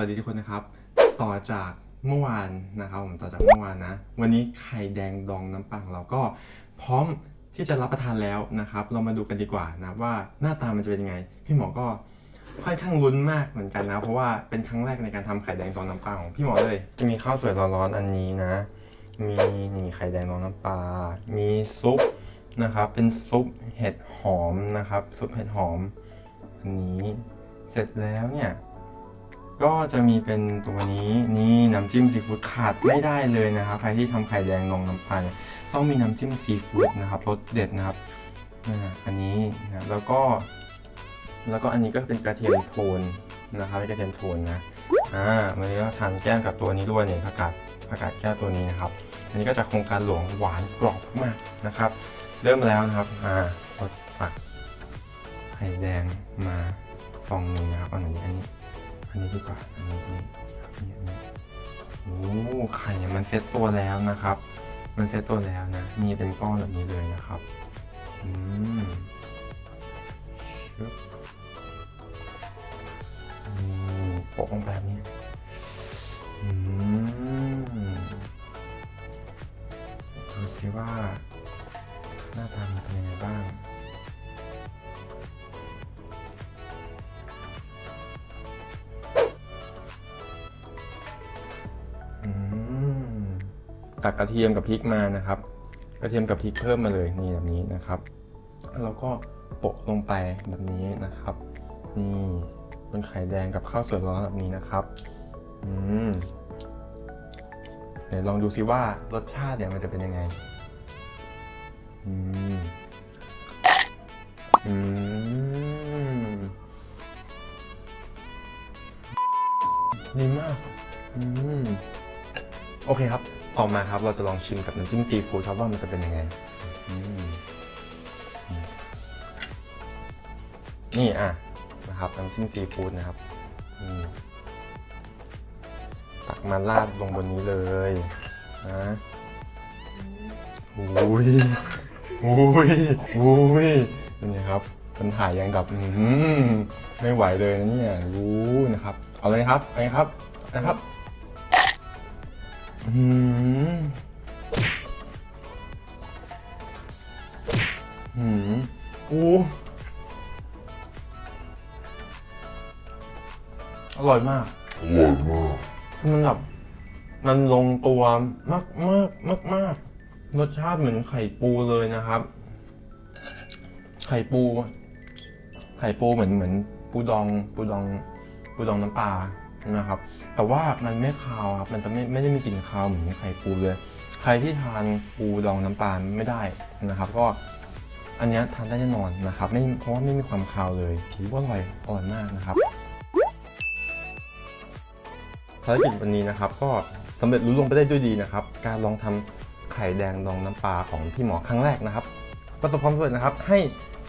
วัสดีทุกคนนะครับ ต่อจากเมื่อวานนะครับผมต่อจากเมื่อวานนะ วันนี้ไข่แดงดองน้ำปังเราก็พร้อมที่จะรับประทานแล้วนะครับ เรามาดูกันดีกว่านะว่าหน้าตามันจะเป็นยังไง พี่หมอก็ค่อนข้างลุ้นมากเหมือนกันนะ เพราะว่าเป็นครั้งแรกในการทำไข่แดงดองน้ำปลาของพี่หมอเลย จะมีข้าวสวยร้อนๆอันนี้นะ มีนี่ไข่แดงดองน้ำปลา มีซุปนะครับ เป็นซุปเห็ดหอมนะครับ ซุปเห็ดหอมอันนี้ เสร็จแล้วเนี่ย ก็จะมีเป็นตัวนี้นี่น้ำจิ้มซีฟู้ดขาดไม่ได้เลยนะครับใครที่ทำไข่แดงลงน้ำปลาเนี่ยต้องมีน้ำจิ้มซีฟู้ดนะครับรสเด็ดนะครับอ่าอันนี้นะแล้วก็ แล้วก็อันนี้ก็เป็นกระเทียมโทนนะครับกระเทียมโทนนะอ่าวันนี้ก็ทานแก้มกับตัวนี้ด้วยเนี่ยผักกาดผักกาดแก้วตัวนี้นะครับ อันนี้ก็จะโครงการหลวงหวานกรอบมากนะครับ เริ่มแล้วนะครับอ่าเราตักไข่แดงมาฟองนึงนะครับอาหน่อยนี้อันนี้ นนี้ดีกว่าอันนี้อันนี้อันนี้อันนี้โอ้ไข่มันเซ็ตตัวแล้วนะครับ มันเซ็ตตัวแล้วนะ มีเป็นก้อนแบบนี้เลยนะครับ อืมชึบนี่โปะลงแบบนี้ ตักกระเทียมกับพริกมานะครับ กระเทียมกับพริกเพิ่มมาเลยนี่แบบนี้นะครับ แล้วก็โปะลงไปแบบนี้นะครับ นี่เป็นไข่แดงกับข้าวสวยร้อนแบบนี้นะครับ อืมเดี๋ยวลองดูซิว่ารสชาติเนี่ยมันจะเป็นยังไง อืม อืมดีมาก อืม โอเคครับ ต่อมาครับเราจะลองชิมกับน้ำจิ้มซีฟู้ดครับว่ามันจะเป็นยังไง นี่อะนะครับน้ำจิ้มซีฟู้ดนะครับตักมาราดลงบนนี้เลยนะอุ้ยอุ้ยอุ้ยเป็นไงครับมันถ่ายยังกับไม่ไหวเลยนะเนี่ยรู้นะครับ เอาเลยครับเอาเลยครับนะครับ อืมอืมอู้อร่อยมาก อร่อยมาก มันแบบมันลงตัวมากมากมากมากรสชาติเหมือนไข่ปูเลยนะครับ ไข่ปู ไข่ปูเหมือนเหมือนปูดองปูดองปูดองน้ำปลานะครับ แต่ว่ามันไม่คาวครับ มันจะไม่ไม่ได้มีกลิ่นคาวเหมือนไข่ปูเลย ใครที่ทานปูดองน้ำปลาไม่ได้นะครับ ก็อันนี้ทานได้แน่นอนนะครับไม่เพราะว่าไม่มีความคาวเลยถือว่าอร่อยอร่อยมากนะครับภารกิจวันนี้นะครับ ก็สำเร็จรุ่ล่วงไปได้ด้วยดีนะครับ การลองทำไข่แดงดองน้ำปลาของพี่หมอครั้งแรกนะครับประสบความสำเร็จนะครับ ให้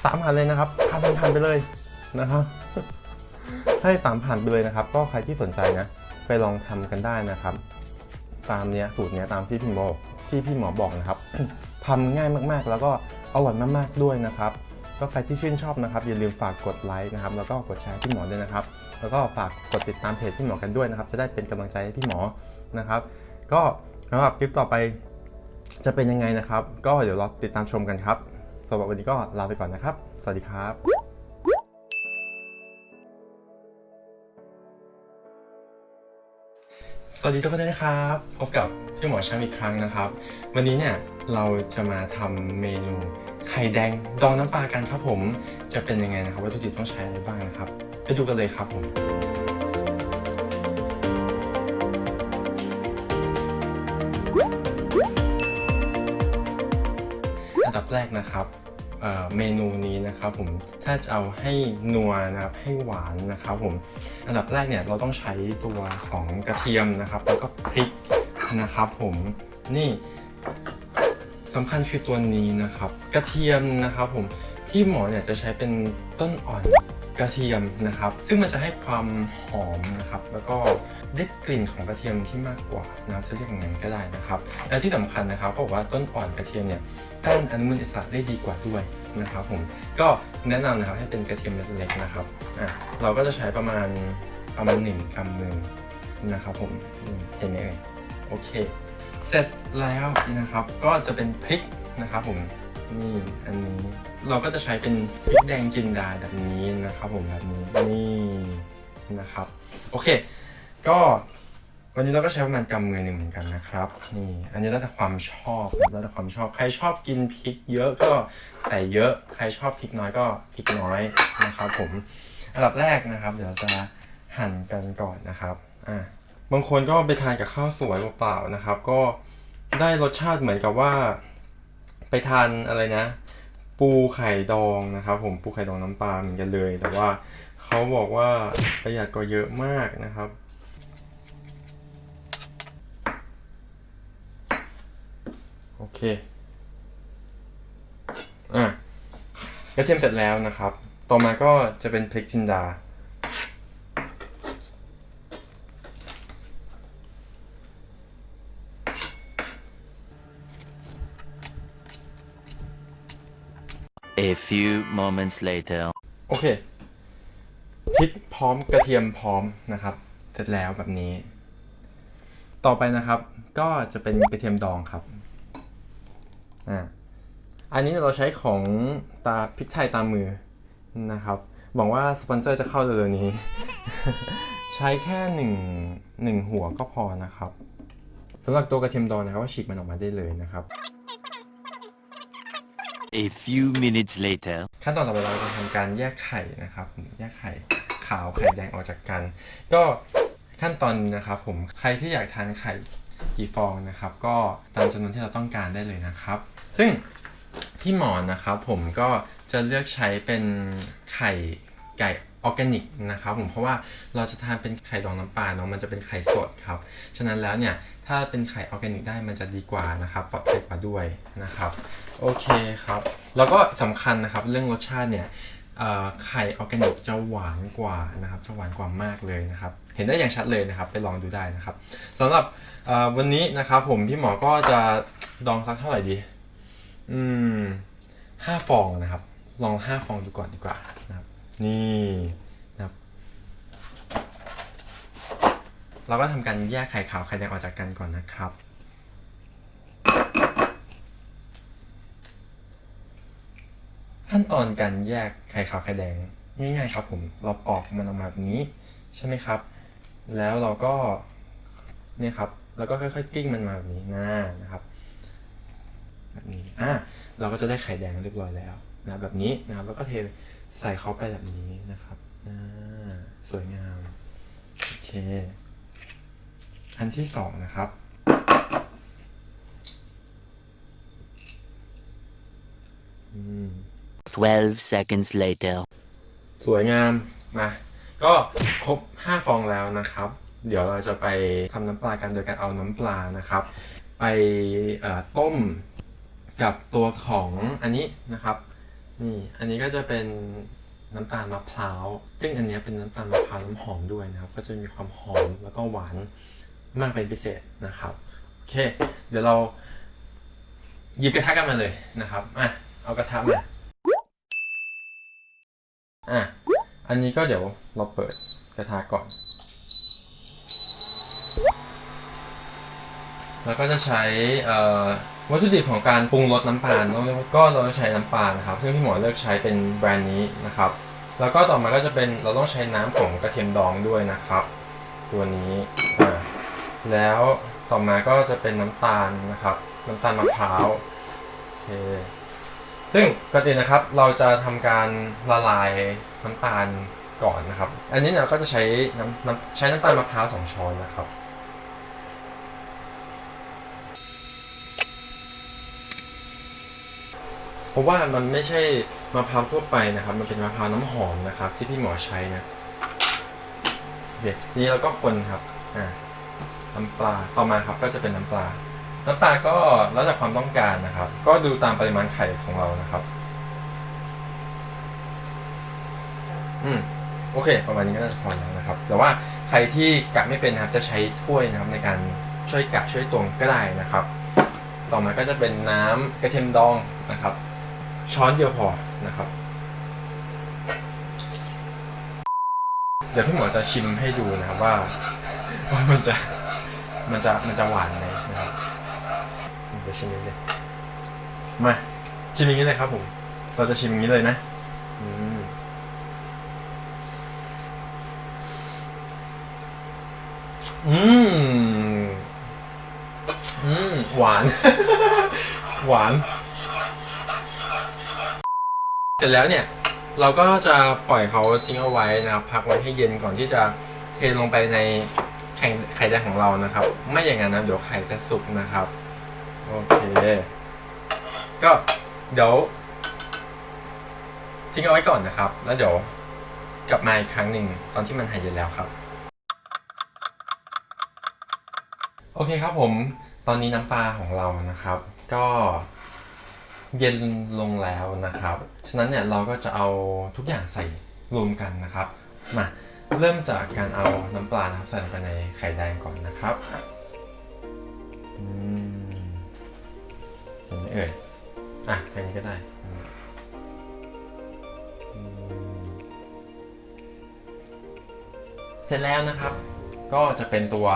สามผ่านเลยนะครับผ่านผ่านไปเลยนะครับให้สามผ่านไปเลยนะครับ ก็ใครที่สนใจนะ ไปลองทำกันได้นะครับ ตามเนี้ยสูตรเนี้ยตามที่พี่หมอที่พี่หมอบอกนะครับทำง่ายมากๆ แล้วก็อร่อยมากๆด้วยนะครับ ก็ใครที่ชื่นชอบนะครับ อย่าลืมฝากกดไลค์นะครับ แล้วก็กดแชร์พี่หมอด้วยนะครับ แล้วก็ฝากกดติดตามเพจพี่หมอกันด้วยนะครับ จะได้เป็นกำลังใจให้พี่หมอนะครับ ก็สำหรับคลิปต่อไปจะเป็นยังไงนะครับ ก็เดี๋ยวรอติดตามชมกันครับสำหรับวันนี้ก็ลาไปก่อนนะครับ สวัสดีครับ สวัสดีทุกคนด้วยนะครับ พบกับพี่หมอช้างอีกครั้งนะครับ วันนี้เนี่ยเราจะมาทำเมนูไข่แดงดองน้ำปลากันครับผม จะเป็นยังไงนะครับวัตถุดิบต้องใช้อะไรบ้างนะครับ ไปดูกันเลยครับผมอันดับแรกนะครับ เมนูนี้นะครับผมถ้าจะเอาให้นัวนะครับให้หวานนะครับผมอันดับแรกเนี่ยเราต้องใช้ตัวของกระเทียมนะครับ แล้วก็พริกนะครับผมนี่สำคัญคือตัวนี้นะครับ กระเทียมนะครับผมที่หมอเนี่ยจะใช้เป็นต้นอ่อนกระเทียมนะครับ ซึ่งมันจะให้ความหอมนะครับ แล้วก็ ได้กลิ่นของกระเทียมที่มากกว่านะครับจะเรียกอย่างนั้นก็ได้นะครับ และที่สำคัญนะครับเขาบอกว่าต้นอ่อนกระเทียมเนี่ยต้านอนุมูลอิสระได้ดีกว่าด้วยนะครับผมก็แนะนำนะครับให้เป็นกระเทียมเม็ดเล็กนะครับอะเราก็จะใช้ประมาณประมาณหนึ่งกำมือนะครับผมนี่เห็นไหมเอ่ยโอเค เสร็จแล้วนะครับก็จะเป็นพริกนะครับผมนี่อันนี้เราก็จะใช้เป็นพริกแดงจินดาแบบนี้นะครับผมแบบนี้นี่นะครับโอเค ก็วันนี้เราก็ใช้ประมาณกำมือหนึ่งเหมือนกันนะครับนี่อันนี้แล้วแต่ความชอบแล้วแต่ความชอบใครชอบกินพริกเยอะก็ใส่เยอะ ใครชอบพริกน้อยก็พริกน้อยนะครับผมอันดับแรกนะครับ เดี๋ยวจะหั่นกันก่อนนะครับอะบางคนก็ไปทานกับข้าวสวยเปล่าๆนะครับ ก็ได้รสชาติเหมือนกับว่า ไปทานอะไรนะ ปูไข่ดองนะครับ ผมปูไข่ดองน้ำปลาเหมือนกันเลย แต่ว่าเขาบอกว่าประหยัดกว่าเยอะมากนะครับ โอ เค อะกระเทียมเสร็จแล้วนะครับ ต่อมาก็จะเป็นพริกจินดา A few moments later. โอเค พริกพร้อมกระเทียมพร้อมนะครับ เสร็จแล้วแบบนี้ ต่อไปนะครับ ก็จะเป็นกระเทียมดองครับ อ่าอันนี้เราใช้ของตาพริกไทยตามมือนะครับหวังว่าสปอนเซอร์จะเข้าเร็วๆนี้ ใช้แค่หนึ่งหนึ่งหัวก็พอนะครับสำหรับตัวกระเทียมดองนะครับก็ฉีกมันออกมาได้เลยนะครับ A few minutes later. ขั้นตอนต่อไปเราจะทำการแยกไข่นะครับ แยกไข่ขาวไข่แดงออกจากกัน ก็ขั้นตอนนี้นะครับผมใครที่อยากทานไข่ กี่ฟองนะครับ ก็ตามจำนวนที่เราต้องการได้เลยนะครับ ซึ่งพี่หมอนนะครับผมก็จะเลือกใช้เป็นไข่ไก่ออร์แกนิกนะครับผมเพราะว่าเราจะทานเป็นไข่ดองน้ำปลาเนาะมันจะเป็นไข่สดครับ ฉะนั้นแล้วเนี่ย ถ้าเป็นไข่ออร์แกนิกได้มันจะดีกว่านะครับปลอดภัยกว่าด้วยนะครับ โอเคครับ แล้วก็สำคัญนะครับเรื่องรสชาติเนี่ย ไข่ออร์แกนิกจะหวานกว่านะครับจะหวานกว่ามากเลยนะครับ เห็นได้อย่างชัดเลยนะครับไปลองดูได้นะครับสำหรับวันนี้นะครับผมพี่หมอก็จะดองสักเท่าไหร่ดี อืมห้าฟองนะครับ ลองห้าฟองดูก่อนดีกว่านะครับ นี่นะครับ เราก็ทำการแยกไข่ขาวไข่แดงออกจากกันก่อนนะครับ ขั้นต อนการแยกไข่ขาวไข่แดงง่ายๆครับผมเราปอกมันออกมาแบบนี้ใช่ไหมครับ แล้วเราก็เนี่ยครับแล้วก็ค่อยๆกิ้งมันมาแบบนี้นะนะครับแบบนี้อะเราก็จะได้ไข่แดงเรียบร้อยแล้วนะแบบนี้นะครับแล้วก็เทใส่เขาไปแบบนี้นะครับอ่าสวยงามโอเคอันที่สองนะครับอืม 12 seconds later. สวยงามมาก็ครบ 5 ฟองแล้วนะครับ เดี๋ยวเราจะไปทำน้ำปลากันโดยการเอาน้ำปลานะครับ ไปต้มกับตัวของอันนี้นะครับนี่อันนี้ก็จะเป็นน้ำตาลมะพร้าว ซึ่งอันนี้เป็นน้ำตาลมะพร้าวน้ำหอมด้วยนะครับ ก็จะมีความหอมแล้วก็หวานมากเป็นพิเศษนะครับ โอเค เดี๋ยวเราหยิบกระทะกันมาเลยนะครับ อะ เอากระทะมา อะ อันนี้ก็เดี๋ยวเราเปิดกระทะก่อน แล้วก็จะใช้วัตถุดิบของการปรุงรสน้ำปลาเนอะก็เราจะใช้น้ำปลานะครับ ซึ่งพี่หมอเลือกใช้เป็นแบรนด์นี้นะครับ แล้วก็ต่อมาก็จะเป็นเราต้องใช้น้ำของกระเทียมดองด้วยนะครับ ตัวนี้อ่าแล้วต่อมาก็จะเป็นน้ำตาลนะครับ น้ำตาลมะพร้าวโอเค ซึ่งก่อนอื่นนะครับเราจะทำการละลายน้ำตาลก่อนนะครับ อันนี้เราก็จะใช้น้ำน้ำใช้น้ำตาลมะพร้าวสองช้อนนะครับเพราะว่ามันไม่ใช่มะพร้าวทั่วไปนะครับ มันเป็นมะพร้าวน้ำหอมนะครับ ที่พี่หมอใช้นะโอเคทีนี้เราก็คนครับอ่าน้ำปลาต่อมาครับก็จะเป็นน้ำปลา น้ำปลาก็แล้วแต่ความต้องการนะครับ ก็ดูตามปริมาณไข่ของเรานะครับ อืมโอเค ประมาณนี้ก็น่าจะพอแล้วนะครับ แต่ว่าใครที่กะไม่เป็นนะครับจะใช้ถ้วยนะครับในการช่วยกะช่วยตวงก็ได้นะครับ ต่อมาก็จะเป็นน้ำกระเทียมดองนะครับ ช้อนเดียวพอนะครับแดี๋ยวพี่หมอจะชิมให้ดูนะครับว่าว่ามันจะมันจะมันจะหวานไหม ดี๋ยวชิมนี้เลยมาชิมอย่างนี้เลยครับผม เราจะชิมอย่างนี้เลยนะ อืมอืมอืมหวาน หวาน เสร็จแล้วเนี่ย เราก็จะปล่อยเขาทิ้งเอาไว้นะครับ พักไว้ให้เย็นก่อนที่จะเทลงไปในแข่งไข่แดงของเรานะครับ ไม่อย่างนั้นนะเดี๋ยวไข่จะสุกนะครับ โอเค ก็เดี๋ยว ทิ้งเอาไว้ก่อนนะครับ แล้วเดี๋ยวกลับมาอีกครั้งหนึ่งตอนที่มันหายเย็นแล้วครับ โอเคครับผม ตอนนี้น้ำปลาของเรานะครับ ก็เย็นลงแล้วนะครับ ฉะนั้นเนี่ยเราก็จะเอาทุกอย่างใส่รวมกันนะครับ มาเริ่มจากการเอาน้ำปลานะครับใส่ลงไปในไข่แดงก่อนนะครับ เห็นไหมเอ่ยอะแค่นี้ก็ได้เสร็จแล้วนะครับ ก็จะเป็นตัว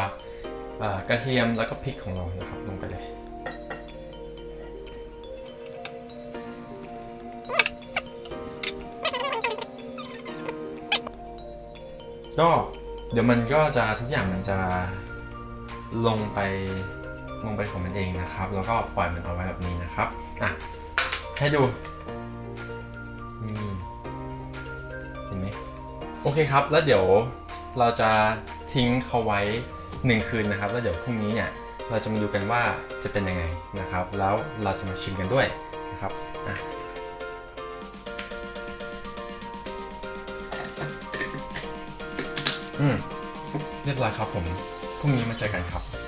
กระเทียมแล้วก็พริกของเรานะครับ ลงไปเลยก็เดี๋ยวมันก็จะทุกอย่างมันจะลงไป ลงไปของมันเองนะครับ แล้วก็ปล่อยมันเอาไว้แบบนี้นะครับอะให้ดูนี่เห็นไหมโอเคครับ แล้วเดี๋ยวเราจะทิ้งเขาไว้หนึ่งคืนนะครับ แล้วเดี๋ยวพรุ่งนี้เนี่ยเราจะมาดูกันว่าจะเป็นยังไงนะครับ แล้วเราจะมาชิมกันด้วยนะครับอะอืมเรียบร้อยครับผมพรุ่งนี้มาเจอกันครับ